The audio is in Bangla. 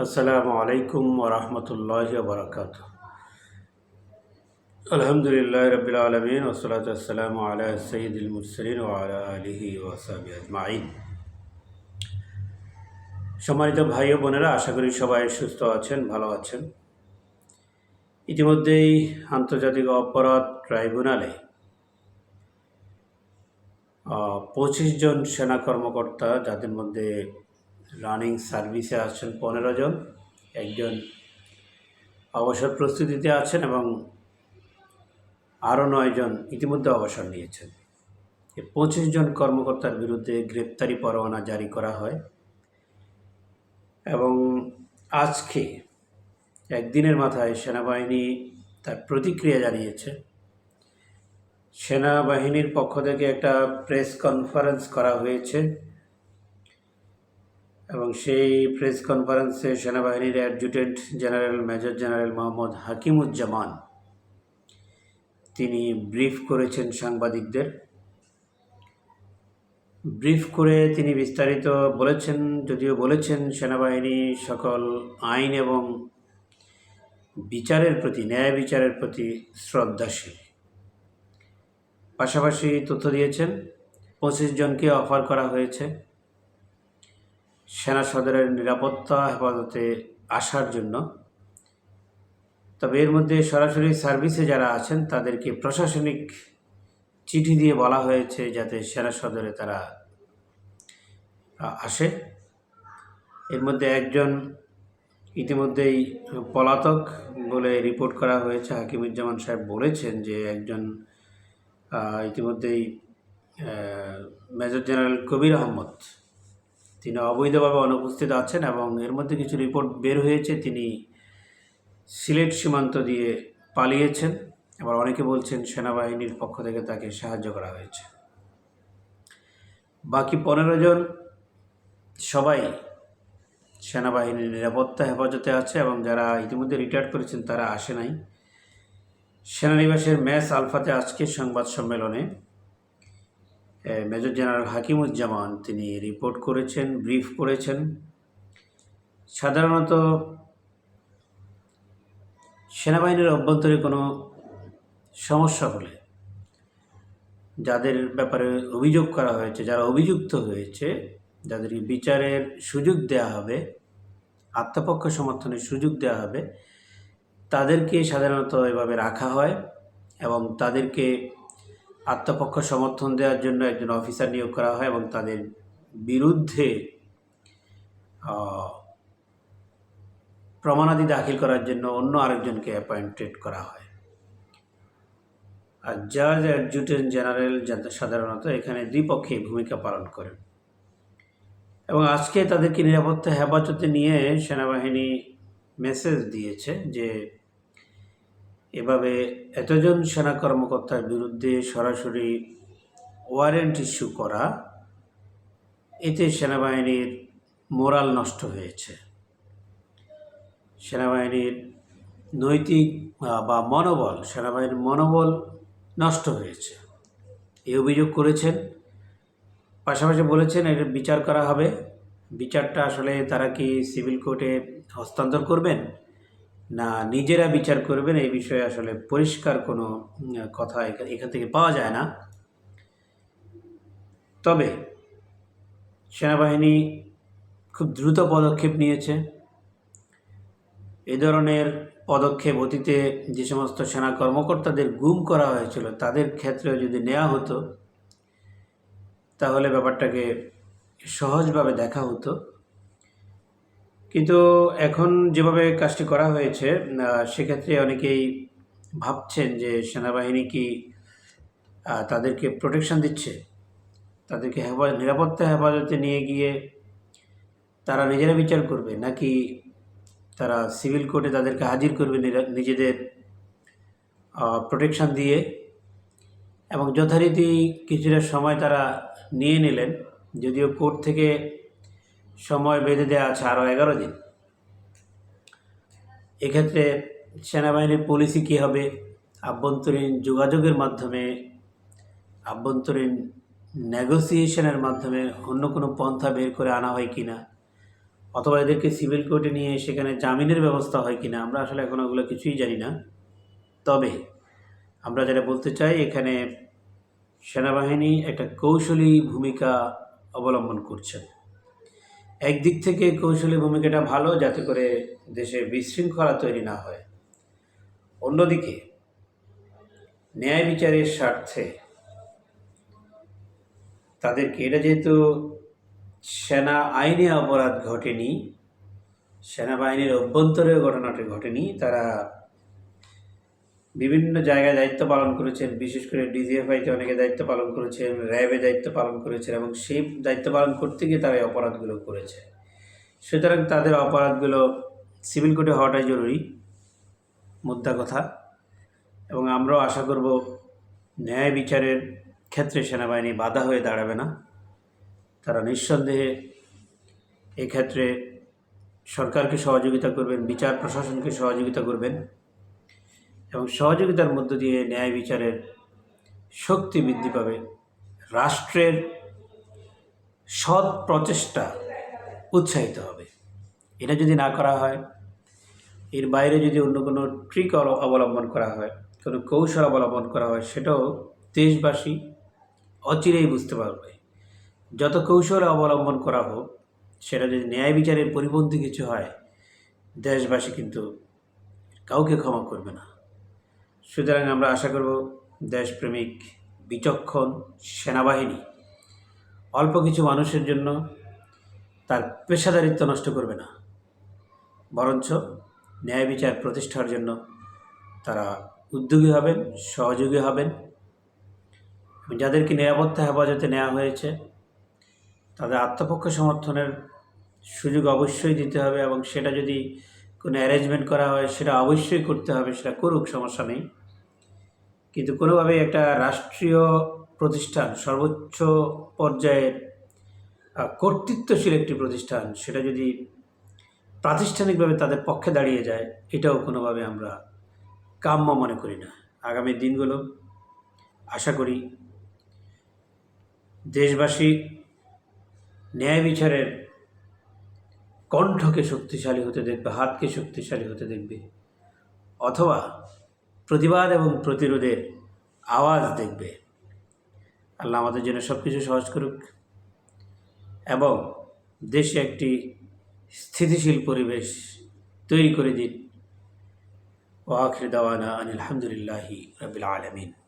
আসসালামু আলাইকুম ওরহমতুল্লাহ বরকাত আলহামদুলিল্লাহ রবিল আলমিন ওসলাত আসসালামু আলা সঈদুল মুরসলিন ও আলা আলিহি ওসাবি আজমাইন। সম্মানিত ভাই ও বোনেরা, আশা করি সবাই সুস্থ আছেন, ভালো আছেন। ইতিমধ্যেই আন্তর্জাতিক অপরাধ ট্রাইব্যুনালে পঁচিশ জন সেনা কর্মকর্তা যাদের মধ্যে রানিং সার্ভিসে আছেন পনেরো জন। একজন অবসর প্রস্তুতিতে আছেন এবং আরও নয়জন ইতিমধ্যে অবসর নিয়েছেন। পঁচিশ জন কর্মকর্তার বিরুদ্ধে গ্রেপ্তারি পরোয়ানা জারি করা হয় এবং আজকে একদিনের মাথায় সেনাবাহিনী তার প্রতিক্রিয়া জানিয়েছে। সেনাবাহিনীর পক্ষ থেকে একটা প্রেস কনফারেন্স করা হয়েছে। এবং সেই প্রেস কনফারেন্সে সেনাবাহিনীর adjutant general major general Mohammad Hakimuzzaman, তিনি ব্রিফ করেছেন সাংবাদিকদের। ব্রিফ করে তিনি বিস্তারিত বলেছেন, যদিও বলেছেন সেনাবাহিনী সকল আইন এবং বিচারের প্রতি, ন্যায় বিচারের প্রতি শ্রদ্ধাশীল। পাশাপাশি তথ্য দিয়েছেন, পঁচিশ জনকে অফার করা হয়েছে। সেনা সদরের নিরাপত্তা হেফাজতে আসার জন্য। তবে এর মধ্যে সরাসরি সার্ভিসে যারা আছেন, তাদেরকে প্রশাসনিক চিঠি দিয়ে বলা হয়েছে যাতে সেনা সদরে তারা আসে। এর মধ্যে একজন ইতিমধ্যেই পলাতক বলে রিপোর্ট করা হয়েছে। হাকিমুজ্জামান সাহেব বলেছেন যে একজন ইতিমধ্যেই মেজর জেনারেল কবির আহমদ তিনি অবৈধভাবে অনুপস্থিত আছেন এবং এর মধ্যে কিছু রিপোর্ট বের হয়েছে। তিনি সিলেট সীমান্ত দিয়ে পালিয়েছেন। আবার অনেকে বলছেন সেনাবাহিনীর পক্ষ থেকে তাকে সাহায্য করা হয়েছে। বাকি পনেরো জন সবাই সেনাবাহিনীর নিরাপত্তা হেফাজতে আছে এবং যারা ইতিমধ্যে রিটায়ার করেছেন তারা আসে নাই। সেনানিবাসের ম্যাচ আলফাতে আজকের সংবাদ সম্মেলনে মেজর জেনারেল হাকিমুজ্জামান তিনি রিপোর্ট করেছেন, ব্রিফ করেছেন। সাধারণত সেনাবাহিনীর অভ্যন্তরে কোনো সমস্যা হলে যাদের ব্যাপারে অভিযোগ করা হয়েছে, যারা অভিযুক্ত হয়েছে, যাদেরকে বিচারের সুযোগ দেওয়া হবে, আত্মপক্ষ সমর্থনের সুযোগ দেওয়া হবে, তাদেরকে সাধারণত এভাবে রাখা হয় এবং তাদেরকে আত্মপক্ষ সমর্থন দেওয়ার জন্য একজন অফিসার নিয়োগ করা হয় এবং তাদের বিরুদ্ধে প্রমাণাদি দাখিল করার জন্য অন্য আরেকজনকে অ্যাপয়েন্টেড করা হয়। আর জাজ, অ্যাডজুটেন্ট জেনারেল সাধারণত এখানে দ্বিপক্ষে ভূমিকা পালন করেন। এবং আজকে তাদেরকে নিরাপত্তা হেফাজতে নিয়ে সেনাবাহিনী মেসেজ দিয়েছে যে এভাবে এতজন সেনা কর্মকর্তার বিরুদ্ধে সরাসরি ওয়ারেন্ট ইস্যু করা, এতে সেনাবাহিনীর মোরাল নষ্ট হয়েছে। সেনাবাহিনীর নৈতিক বা মনোবল, সেনাবাহিনীর মনোবল নষ্ট হয়েছে। এই অভিযোগ করেছেন। পাশাপাশি বলেছেন, এর বিচার করা হবে। বিচারটা আসলে তারা কি সিভিল কোর্টে হস্তান্তর করবেন? না, নিজেরা বিচার করবেন, এই বিষয়ে আসলে পরিষ্কার কোনো কথা এখান থেকে পাওয়া যায় না। তবে, সেনাবাহিনী খুব দ্রুত পদক্ষেপ নিয়েছে। এ ধরনের পদক্ষেপ অতীতে যে সমস্ত সেনা কর্মকর্তাদের গুম করা হয়েছিল, তাদের ক্ষেত্রেও যদি নেওয়া হতো, তাহলে ব্যাপারটাকে সহজভাবে দেখা হতো। কিন্তু এখন যেভাবে কাজটি করা হয়েছে সেক্ষেত্রে অনেকেই ভাবছেন যে সেনাবাহিনী কি তাদেরকে প্রোটেকশন দিচ্ছে? তাদেরকে হেফাজত নিরাপত্তা হেফাজতে নিয়ে গিয়ে তারা নিজেরা বিচার করবে, নাকি তারা সিভিল কোর্টে তাদেরকে হাজির করবে নিজেদের প্রোটেকশন দিয়ে? এবং যথারীতি কিছুটা সময় তারা নিয়ে নিলেন, যদিও কোর্ট থেকে সময় বেঁধে দেওয়া আছে আরও এগারো দিন। এক্ষেত্রে সেনাবাহিনীর পলিসি কী হবে? আভ্যন্তরীণ যোগাযোগের মাধ্যমে, আভ্যন্তরীণ নেগোসিয়েশনের মাধ্যমে অন্য কোনো পন্থা বের করে আনা হয় কি না? অথবা এদেরকে সিভিল কোর্টে নিয়ে সেখানে জামিনের ব্যবস্থা হয় কিনা আমরা আসলে এখন ওগুলো কিছুই জানি না। তবে আমরা যেটা বলতে চাই, এখানে সেনাবাহিনী একটা কৌশলী ভূমিকা অবলম্বন করছেন একদিক থেকে কৌশলী ভূমিকাটা ভালো যাতে করে দেশে বিশৃঙ্খলা তৈরি না হয়। অন্যদিকে, ন্যায় বিচারের স্বার্থে তাদেরকে, এটা যেহেতু সেনা আইনে অপরাধ ঘটেনি, সেনাবাহিনীর অভ্যন্তরে ঘটনাটি ঘটেনি, তারা বিভিন্ন জায়গায় দায়িত্ব পালন করেছেন, বিশেষ করে ডিজিএফআইতে অনেকে দায়িত্ব পালন করেছেন, র্যাবে দায়িত্ব পালন করেছেন এবং সেই দায়িত্ব পালন করতে গিয়ে তারা এই অপরাধগুলো করেছে। সুতরাং তাদের অপরাধগুলো সিভিল কোর্টে হওয়াটাই জরুরি, মুদ্রা কথা। এবং আমরাও আশা করব ন্যায় বিচারের ক্ষেত্রে সেনাবাহিনী বাধা হয়ে দাঁড়াবে না। তারা নিঃসন্দেহে এক্ষেত্রে সরকারকে সহযোগিতা করবেন, বিচার প্রশাসনকে সহযোগিতা করবেন। এবং সহযোগিতার মধ্য দিয়ে ন্যায় বিচারের শক্তি বৃদ্ধি পাবে। রাষ্ট্রের সৎ প্রচেষ্টা উৎসাহিত হবে। এটা যদি না করা হয়, এর বাইরে যদি অন্য কোনো ট্রিক অবলম্বন করা হয়, কোনো কৌশল অবলম্বন করা হয়, সেটাও দেশবাসী অচিরেই বুঝতে পারবে। যত কৌশল অবলম্বন করা হোক, সেটা যদি ন্যায় বিচারের পরিপন্থী কিছু হয়, দেশবাসী কিন্তু কাউকে ক্ষমা করবে না। সুতরাং আমরা আশা করব দেশপ্রেমিক, বিচক্ষণ সেনাবাহিনী অল্প কিছু মানুষের জন্য তার পেশাদারিত্ব নষ্ট করবে না। বরঞ্চ ন্যায় বিচার প্রতিষ্ঠার জন্য তারা উদ্যোগী হবেন, সহযোগী হবেন। যাদেরকে নিরাপত্তা হেফাজতে নেওয়া হয়েছে, তাদের আত্মপক্ষ সমর্থনের সুযোগ অবশ্যই দিতে হবে এবং সেটা যদি কোনো অ্যারেঞ্জমেন্ট করা হয়, সেটা অবশ্যই করতে হবে, সেটা করুক, সমস্যা নেই। কিন্তু কোনোভাবেই একটা রাষ্ট্রীয় প্রতিষ্ঠান, সর্বোচ্চ পর্যায়ের কর্তৃত্বশীল একটি প্রতিষ্ঠান, সেটা যদি প্রাতিষ্ঠানিকভাবে তাদের পক্ষে দাঁড়িয়ে যায়, এটাও কোনোভাবে আমরা কাম্য মনে করি না। আগামী দিনগুলো আশা করি দেশবাসী ন্যায় বিচারের কণ্ঠকে শক্তিশালী হতে দেখবে, হাতকে শক্তিশালী হতে দেখবে, অথবা প্রতিবাদ এবং প্রতিরোধের আওয়াজ দেখবে। আল্লাহ আমাদের জন্য সব কিছু সহজ করুক এবং দেশে একটি স্থিতিশীল পরিবেশ তৈরি করে দিন। ওয়াখির দাওয়ানা আনিল আলহামদুলিল্লাহি রবিল আলমিন।